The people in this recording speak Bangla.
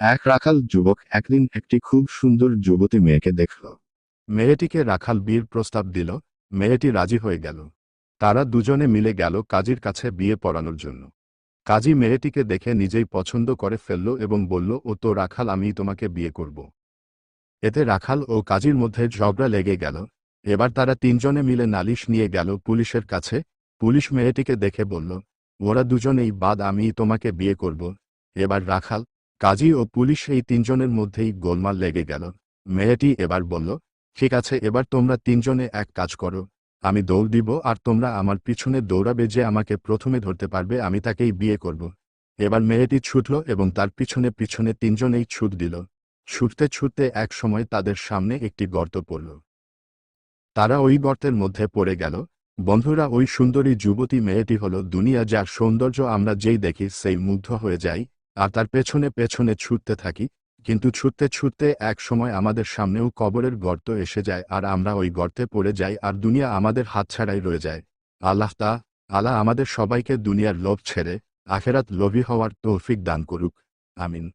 এক রাখাল যুবক একদিন একটি খুব সুন্দর যুবতী মেয়েকে দেখল। মেয়েটিকে রাখাল বিয়ের প্রস্তাব দিল, মেয়েটি রাজি হয়ে গেল। তারা দুজনে মিলে গেল কাজীর কাছে বিয়ে পড়ানোর জন্য। কাজী মেয়েটিকে দেখে নিজেই পছন্দ করে ফেলল এবং বলল, ও তো রাখাল, আমি তোমাকে বিয়ে করব। এতে রাখাল ও কাজীর মধ্যে ঝগড়া লেগে গেল। এবার তারা তিনজনে মিলে নালিশ নিয়ে গেল পুলিশের কাছে। পুলিশ মেয়েটিকে দেখে বলল, ওরা দুজনেই বাদ আমি তোমাকে বিয়ে করব। এবার রাখাল কাজী ও পুলিশ এই তিনজনের মধ্যেই গোলমাল লেগে গেল। মেয়েটি এবার বলল, ঠিক আছে, এবার তোমরা তিনজনে এক কাজ করো। আমি দৌড় দিব আর তোমরা আমার পিছনে দৌড়াবে যে আমাকে প্রথমে ধরতে পারবে, আমি তাকেই বিয়ে করব এবার মেয়েটি ছুটল এবং তার পিছনে পিছনে তিনজনেই ছুট দিল। ছুটতে ছুটতে এক সময় তাদের সামনে একটি গর্ত পড়ল। তারা ওই গর্তের মধ্যে পড়ে গেল। বন্ধুরা, ওই সুন্দরী যুবতী মেয়েটি হল দুনিয়া, যার সৌন্দর্য আমরা যেই দেখি সেই মুগ্ধ হয়ে যাই। আর তার পেছনে পেছনে ছুটতে থাকি, কিন্তু ছুটতে ছুটতে এক সময় আমাদের সামনেও কবরের গর্ত এসে যায় আর আমরা ওই গর্তে পড়ে যাই আর দুনিয়া আমাদের হাতছাড়াই রয়ে যায়। আল্লাহ তা, আল্লাহ আমাদের সবাইকে দুনিয়ার লোভ ছেড়ে, আখেরাত লোভী হওয়ার তৌফিক দান করুক। আমিন।